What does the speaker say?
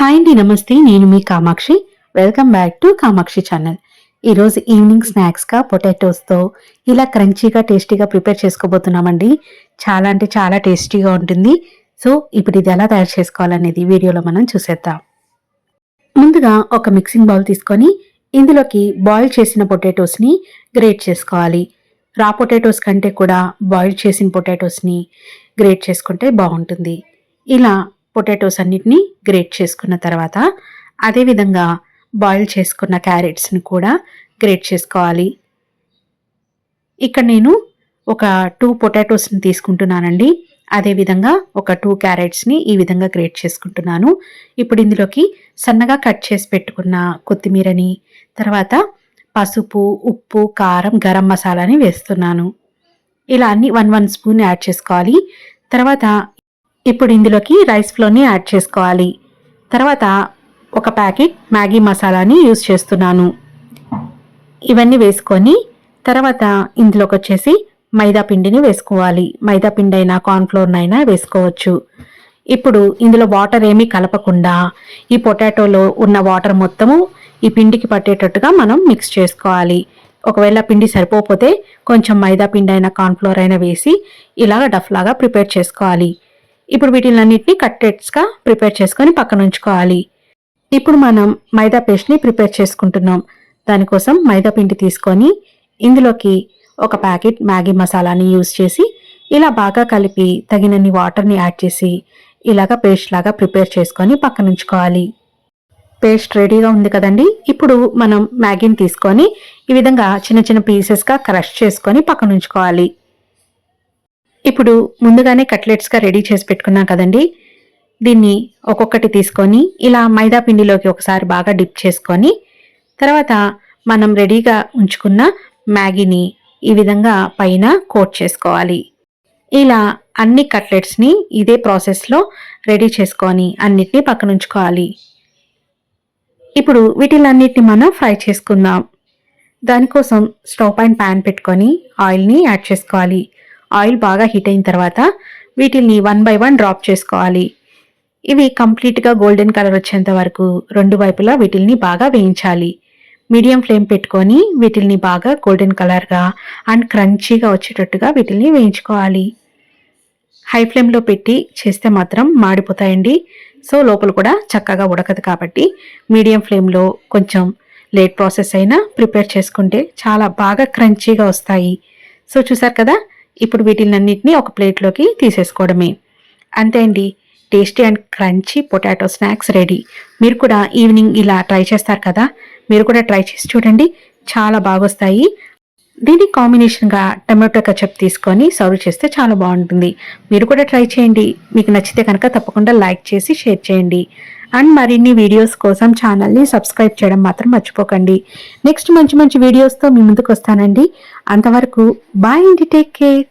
Hi అండి నమస్తే. నేను మీ Kamakshi. Welcome back to Kamakshi channel ఈరోజు ఈవినింగ్ స్నాక్స్గా పొటాటోస్తో ఇలా క్రంచీగా టేస్టీగా ప్రిపేర్ చేసుకోబోతున్నామండి. చాలా అంటే చాలా టేస్టీగా ఉంటుంది. సో ఇప్పుడు ఇది ఎలా తయారు చేసుకోవాలనేది వీడియోలో మనం చూసేద్దాం. ముందుగా ఒక మిక్సింగ్ బౌల్ తీసుకొని ఇందులోకి బాయిల్ చేసిన పొటాటోస్ని గ్రేట్ చేసుకోవాలి. రా పొటాటోస్ కంటే కూడా బాయిల్ చేసిన పొటాటోస్ని గ్రేట్ చేసుకుంటే బాగుంటుంది. ఇలా పొటాటోస్ అన్నిటినీ గ్రేట్ చేసుకున్న తర్వాత అదేవిధంగా బాయిల్ చేసుకున్న క్యారెట్స్ని కూడా గ్రేట్ చేసుకోవాలి. ఇక్కడ నేను ఒక టూ పొటాటోస్ని తీసుకుంటున్నానండి. అదేవిధంగా ఒక టూ క్యారెట్స్ని ఈ విధంగా గ్రేట్ చేసుకుంటున్నాను. ఇప్పుడు ఇందులోకి సన్నగా కట్ చేసి పెట్టుకున్న కొత్తిమీరని తర్వాత పసుపు ఉప్పు కారం గరం మసాలాని వేస్తున్నాను. ఇలా అన్ని వన్ వన్ స్పూన్ యాడ్ చేసుకోవాలి. తర్వాత ఇప్పుడు ఇందులోకి రైస్ ఫ్లోర్ని యాడ్ చేసుకోవాలి. తర్వాత ఒక ప్యాకెట్ మ్యాగీ మసాలాని యూస్ చేస్తున్నాను. ఇవన్నీ వేసుకొని తర్వాత ఇందులోకి వచ్చేసి మైదా పిండిని వేసుకోవాలి. మైదా పిండి అయినా కార్న్ఫ్లోర్నైనా వేసుకోవచ్చు. ఇప్పుడు ఇందులో వాటర్ ఏమీ కలపకుండా ఈ పొటాటోలో ఉన్న వాటర్ మొత్తము ఈ పిండికి పట్టేటట్టుగా మనం మిక్స్ చేసుకోవాలి. ఒకవేళ పిండి సరిపోతే కొంచెం మైదా పిండి అయినా కార్న్ఫ్లోర్ అయినా వేసి ఇలాగ డఫ్ లాగా ప్రిపేర్ చేసుకోవాలి. ఇప్పుడు వీటిలన్నింటినీ కట్లెట్స్గా ప్రిపేర్ చేసుకొని పక్కన ఉంచుకోవాలి. ఇప్పుడు మనం మైదా పేస్ట్ని ప్రిపేర్ చేసుకుంటున్నాం. దానికోసం మైదా పిండి తీసుకొని ఇందులోకి ఒక ప్యాకెట్ మ్యాగీ మసాలాని యూజ్ చేసి ఇలా బాగా కలిపి తగినన్ని వాటర్ని యాడ్ చేసి ఇలాగ పేస్ట్ లాగా ప్రిపేర్ చేసుకొని పక్కన ఉంచుకోవాలి. పేస్ట్ రెడీగా ఉంది కదండి? ఇప్పుడు మనం మ్యాగీని తీసుకొని ఈ విధంగా చిన్న చిన్న పీసెస్గా క్రష్ చేసుకొని పక్కన ఉంచుకోవాలి. ఇప్పుడు ముందుగానే కట్లెట్స్గా రెడీ చేసి పెట్టుకున్నాం కదండి. దీన్ని ఒక్కొక్కటి తీసుకొని ఇలా మైదా పిండిలోకి ఒకసారి బాగా డిప్ చేసుకొని తర్వాత మనం రెడీగా ఉంచుకున్న మ్యాగీని ఈ విధంగా పైన కోట్ చేసుకోవాలి. ఇలా అన్ని కట్లెట్స్ని ఇదే ప్రాసెస్లో రెడీ చేసుకొని అన్నిటినీ పక్కన ఉంచుకోవాలి. ఇప్పుడు వీటిలన్నిటిని మనం ఫ్రై చేసుకుందాం. దానికోసం స్టవ్ పైన ప్యాన్ పెట్టుకొని ఆయిల్ని యాడ్ చేసుకోవాలి. ఆయిల్ బాగా హీట్ అయిన తర్వాత వీటిని వన్ బై వన్ డ్రాప్ చేసుకోవాలి. ఇవి కంప్లీట్గా గోల్డెన్ కలర్ వచ్చేంత వరకు రెండు వైపులా వీటిల్ని బాగా వేయించాలి. మీడియం ఫ్లేమ్ పెట్టుకొని వీటిల్ని బాగా గోల్డెన్ కలర్గా అండ్ క్రంచీగా వచ్చేటట్టుగా వీటిల్ని వేయించుకోవాలి. హై ఫ్లేమ్లో పెట్టి చేస్తే మాత్రం మాడిపోతాయండి. సో లోపల కూడా చక్కగా ఉడకదు కాబట్టి మీడియం ఫ్లేమ్లో కొంచెం లేట్ ప్రాసెస్ అయినా ప్రిపేర్ చేసుకుంటే చాలా బాగా క్రంచీగా వస్తాయి. సో చూసారు కదా? ఇప్పుడు వీటినన్నింటినీ ఒక ప్లేట్లోకి తీసేసుకోవడమే. అంతే అండి tasty and crunchy potato snacks ready. మీరు కూడా ఈవినింగ్ ఇలా ట్రై చేస్తారు కదా? మీరు కూడా ట్రై చేసి చూడండి. చాలా బాగొస్తాయి. దీని కాంబినేషన్గా టమాటో కచప్ తీసుకొని సర్వ్ చేస్తే చాలా బాగుంటుంది. మీరు కూడా ట్రై చేయండి. మీకు నచ్చితే కనుక తప్పకుండా లైక్ చేసి షేర్ చేయండి. అండ్ మరిన్ని వీడియోస్ కోసం ఛానల్ని సబ్స్క్రైబ్ చేయడం మాత్రం మర్చిపోకండి. నెక్స్ట్ మంచి మంచి వీడియోస్తో మీ ముందుకు వస్తానండి. అంతవరకు బాయ్ అండి టేక్ కేర్.